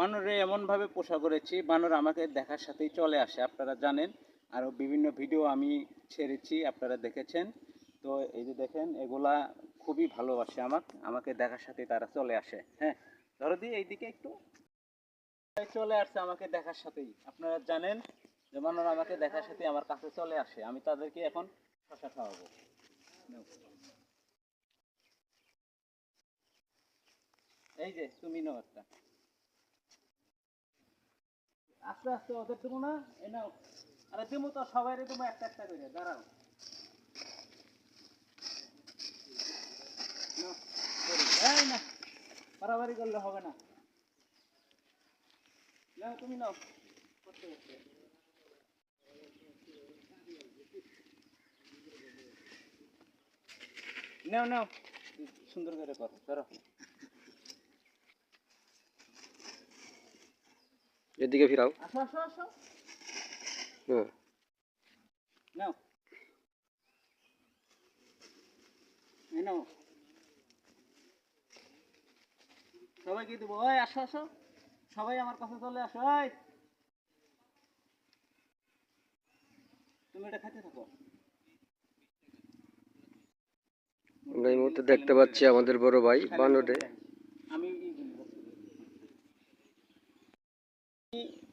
বানরে এমনভাবে পোষা করেছি, বানর আমাকে দেখার সাথেই চলে আসে, আপনারা জানেন। আরও বিভিন্ন ভিডিও আমি ছেড়েছি, আপনারা দেখেছেন। তো এই যে দেখেন, এগুলা খুবই ভালোবাসে আমাকে আমাকে দেখার সাথেই তারা চলে আসে হ্যাঁ। ধরো দি এইদিকে একটু। চলে আসছে আমাকে দেখার সাথেই, আপনারা জানেন যে বানর আমাকে দেখার সাথে আমার কাছে চলে আসে, আমি তাদেরকে এখন শশা খাওয়াবো। এই যে, তুমি নাও একটা। আস্তে আস্তে ওদের দেবো না, এ নাও। আরে দেবো তো, সবাই দেবো, একটা একটা করে, দাঁড়াও। না বাড়াবাড়ি করলে হবে না। নাও, তুমি নাও, করতে করতে। নাও নাও, সুন্দর করে কর, ধরো। এদিকে ফিরাও। সবাইকে দেবো। ওই আসো আসো। সবাই আমার কাছে চলে আসো ওই তুমি এটা খেতে থাকো। আমরা এই মুহূর্তে দেখতে পাচ্ছি আমাদের বড় ভাই বানরে আমি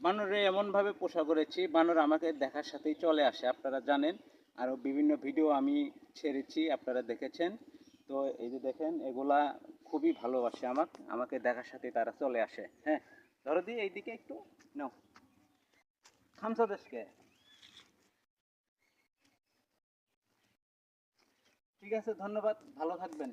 বানরে এমনভাবে পোষা করেছি, বানর আমাকে দেখার সাথেই চলে আসে, আপনারা জানেন। আরও বিভিন্ন ভিডিও আমি ছেড়েছি, আপনারা দেখেছেন। তো এই যে দেখেন, এগুলা খুবই ভালোবাসে আমাকে আমাকে দেখার সাথেই তারা চলে আসে হ্যাঁ। ধরো দি এইদিকে একটু, নাও। খামসা দেশকে। ঠিক আছে, ধন্যবাদ, ভালো থাকবেন।